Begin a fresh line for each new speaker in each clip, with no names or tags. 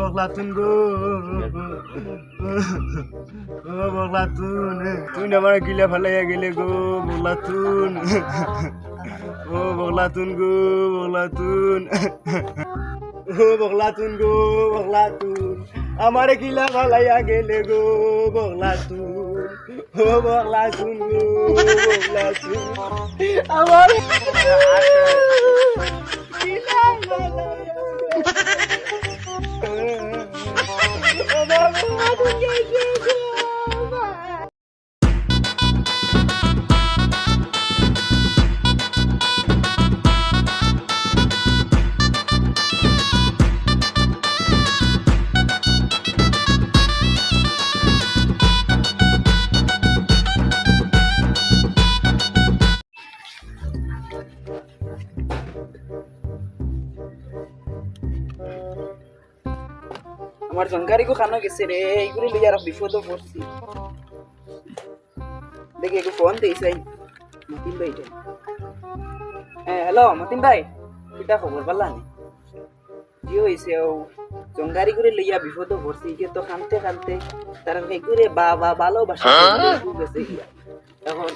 বগলাতুন গো ও বগলাতুন। তুই আমার গিলা ফালাইয়া গেলে গো বগলাতুন। ও বগলাতুন গো বগলাতুন। ও বগলাতুন গো বগলাতুন। আমার গিলা ফালাইয়া গেলে গো বগলাতুন। ও বগলাতুন। গো বগলাতুন আমার গিলা ফালাইয়া
আমার জঙ্গারিগো খানো গেছে রে এইগুলো লিয়ে আর বিপদ পড়ছি। দেখি একটু ফোন দিয়েছে মতিন ভাই হ্যাঁ হ্যালো মতিন ভাই কিটা খবর পালানি কি হয়েছে ও জঙ্গারি করে লইয়া বিপদ পড়ছি কে তো খানতে খানতে তার এই করে বা বা ভালোবাসা গেছে এখন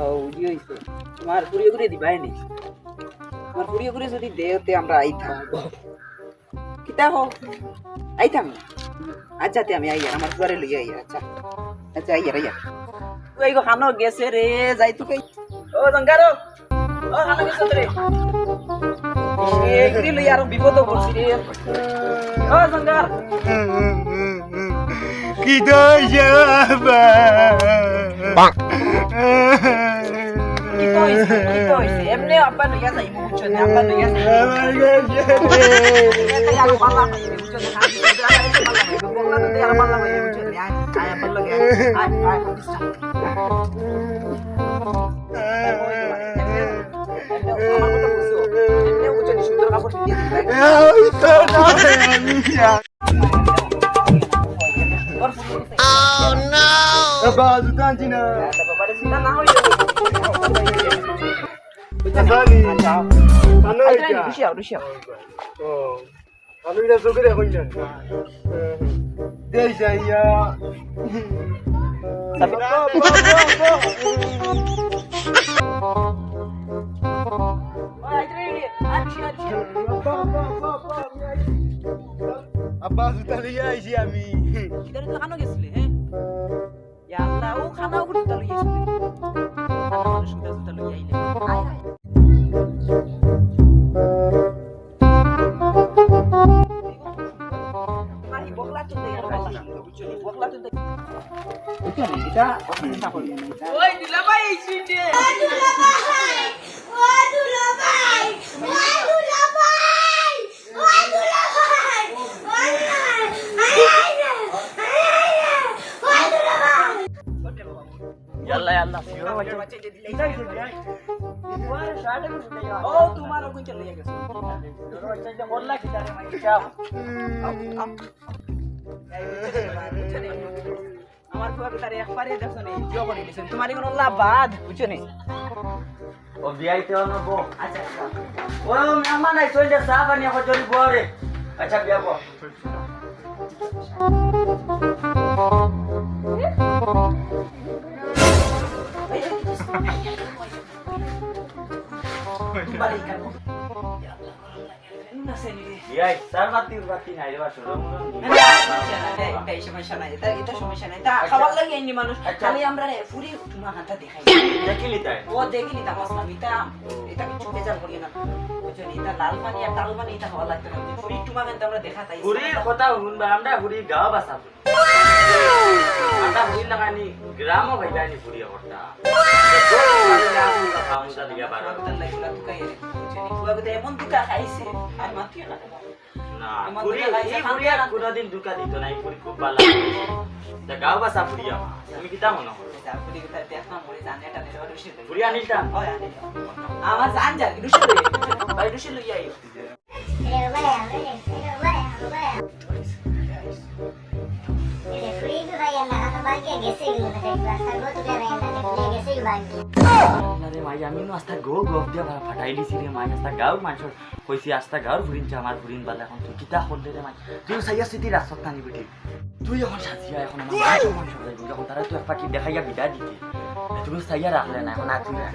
ও কি হয়েছে তোমার পুরিয়ে করে দিবাই নি? তোমার পুরিয়ে করে যদি দেহতে আমরা আইতাম কিতা হো আইতাম আচ্ছা তে আমি আইয়ার আমার দুয়ারে লইয়া আইয়ার আচ্ছা আচ্ছা আইয়ার আইয়ার তুই গো খানো গেছে রে যাই তুই ও জঙ্গারো ও খানো গেছে রে এগুলি লইয়া আর বিপদ পড়ছি রে ও জঙ্গার
কি দোষবা
কি তো হইছে কি তো হইছে এমনি আব্বা লইয়া যাই বুঝছ না আব্বা লইয়া যাই
আমার কাছে
এটা আর ভালো না বুঝছ না খালি এটা আর ভালো না বললা তো আর ভালো না বুঝছ না আয় আয় ভালো লাগে আয় আয় আমার কথা বুঝছ এমনি বুঝছ না সুন্দর কাপড় দিয়ে দিবা
বাজু টানছি না
বাবারে চিন্তা না হইলে
জানি জানো
আইটা
এটা
রুশিয়া রুশিয়া
ও আমি এটা চোখে দেখুন না দেই যাইয়া আব্বা জুতা লিয়ে আইছি
নি? এটা চিন্তা করি না, এটা- ও তোমার ওখান থেকে লইয়া গেছে আমার ফুয়াকে তার একবারে দেখছ নি জিও তোমার কোনো নি
ও মেহমান আই চলে চা পানি এখন চলি বরে আচ্ছা বিয়া বো বিয়াই চার বাতি বাতি নাই রে বাসর
আমরা ও এটা কিছু বেজার করি না খাওয়া লাগতো না ফুরি টুমা কিন্তু আমরা দেখা তাই
হুরির কথা শুনবা আমরা গ্রামও ভাইবানি হুরি অবস্থা
এমন দুকা খাইছে আর মাতিও না
না হুরি এই হুরি আর কোনোদিন দুকা দিত না এই হুরি খুব ভালো তা গাঁও বাসা আমার তুমি কিতা মনে আনিলটা
আমার জান রুশি.
রে মাই আমি নো আস্তা গো গপ দিয়া ফাটাই দিছি রে মাই আস্তা গাঁও কইছি আস্তা ফুরিন আমার ফুরিন বালা এখন তুই কিতা করলে রে মাই তুই সাইয়া সিটি রাস্তাত টানি বেটি তুই এখন সাজিয়া এখন আমার যখন তারা তুই এক পাটি দেখাইয়া বিদা দিতে তুমি সাইয়া রাখলে না এখন আর তুই রাখ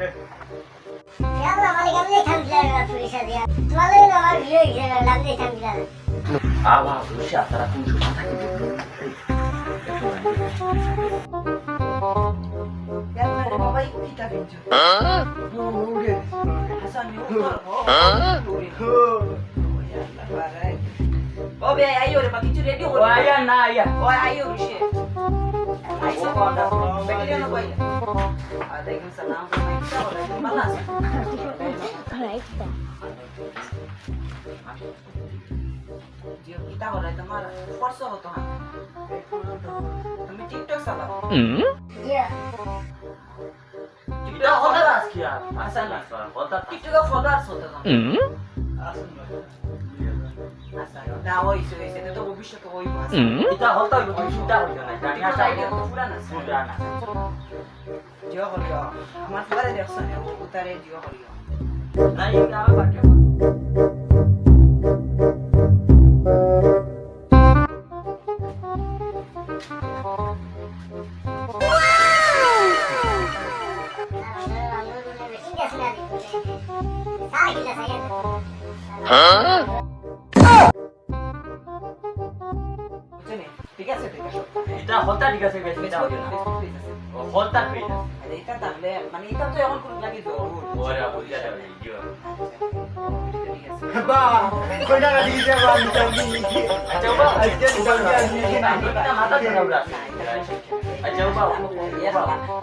Yang 바바 입고
기타 kita 뭐 노래
하산 욕하고 노래 Obe ayo
re makitu
ready ho. Waya na ayo O ayo rushe. Ai sa ayo na. Bekele ayo baya. Alaikum salam. Alaikum salam. Alaikum salam. তুমি টিকটক চালাও
কিতা হঠাৎ আজকে আর আসা না হঠাৎ
টিকটকে ফলোয়ার্স হতো না না এটা
না জানি
টিকটক আইডিয়া তো পুরান আছে
পুরানা
জিও হলিও আমার ফুয়ারে দেখছ জিও হলিও
না এটা এটা ঠিক আছে বেশি হইল না হঠাৎ পেয়ে যাবে
এটা তাহলে মানে এটা তো এখন কোন লাগি তো
ওরে বুঝা যাবে
বা লাগি
আচ্ছা
আজকে
মাথা ধরা আচ্ছা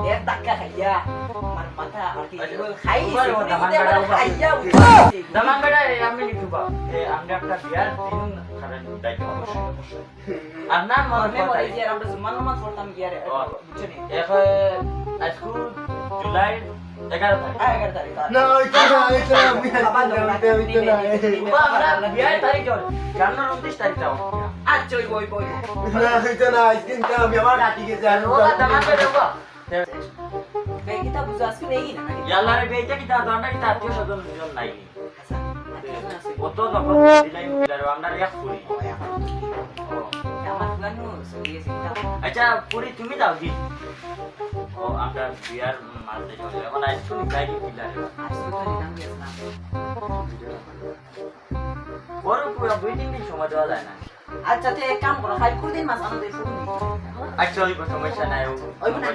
এক ধাক্কা খাইয়া মাথা আর কি খাই
উবার উবার দামান বেড়া উবার।
খাইয়া
দামান বেটা আমি লিখবা। আমরা একটা বিয়ার দিন কারণ দায়িত্ব অবশ্যই আর না
মরে যে আমরা জুমান নামাজ পড়তাম গিয়ে বুঝছেন
এক আজকু জুলাই এগারো তারিখ।
এগারো তারিখ
না ওইটা না ওইটা আমি আজকে ওইটা না
আমরা বিয়ার তারিখ চল। জানুয়ারি উনত্রিশ তারিখ যাও।
আচ্ছা ওই বই বই
না ওইটা না আজকে আমি আমার রাতি গেছে আর
ওরা দামান বেটা
বেগিতা বুঝা আজকে নেই না। ইয়ালারে
বেইতে রে বেইটা কি তা দন্ডা কি আত্মীয় স্বজন দুজন নাই কত যখন দিলাই আমরা এক পুরি আচ্ছা পুরি তুমি যাও দি ও আমরা বিয়ার মারতে চলে এখন আইসু নিকাই কি মিলার
আজকে তো নিলাম গেছিলাম
বড় পুরো দুই তিন দিন সময় দেওয়া যায় না।
আচ্ছা তো এক কাম করো খাই কুদিন মাছ আমাদের
আচ্ছা ওই সমস্যা নাই
ওই না?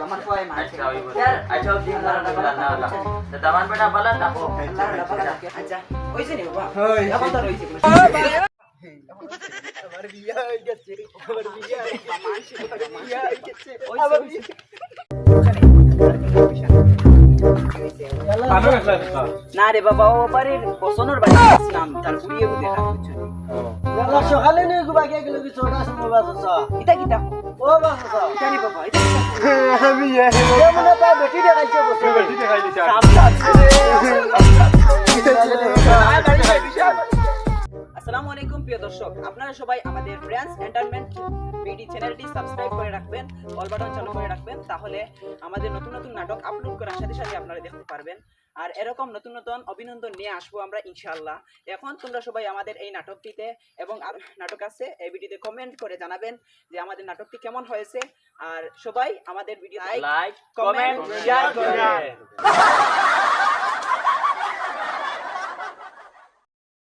মাছ
আচ্ছা ওই আচ্ছা
আচ্ছা
আমার বিয়া হয়ে গেছে আমার বিয়া হয়ে গেছে আমার বিয়া হয়ে গেছে আমার বিয়া
না রে বাবা ও বাড়ির পছন্দর বাড়ি আসলাম তার পুড়িয়ে দেখা
সকালে নিয়ে গুবা কে গেল কি ছোটা সময় বাস
ইতা কিতা
ও বাস
ইতা রে বাবা
আমি বেটি দেখাইছে বেটি দেখাই
আপনারা সবাই আমাদের ফ্রেন্ডস এন্টারটেনমেন্ট বিডি চ্যানেলটি সাবস্ক্রাইব করে রাখবেন অল বাটন চালু করে রাখবেন তাহলে আমাদের নতুন নতুন নাটক আপলোড করার সাথে সাথে আপনারা দেখতে পারবেন। আর এরকম নতুন নতুন অভিনন্দন নিয়ে আসব আমরা ইনশাআল্লাহ। এখন তোমরা সবাই আমাদের এই নাটকটিতে এবং আর নাটক আছে এই ভিডিওতে কমেন্ট করে জানাবেন যে আমাদের নাটকটি কেমন হয়েছে। আর সবাই আমাদের video like
comment
share
share
করে
করে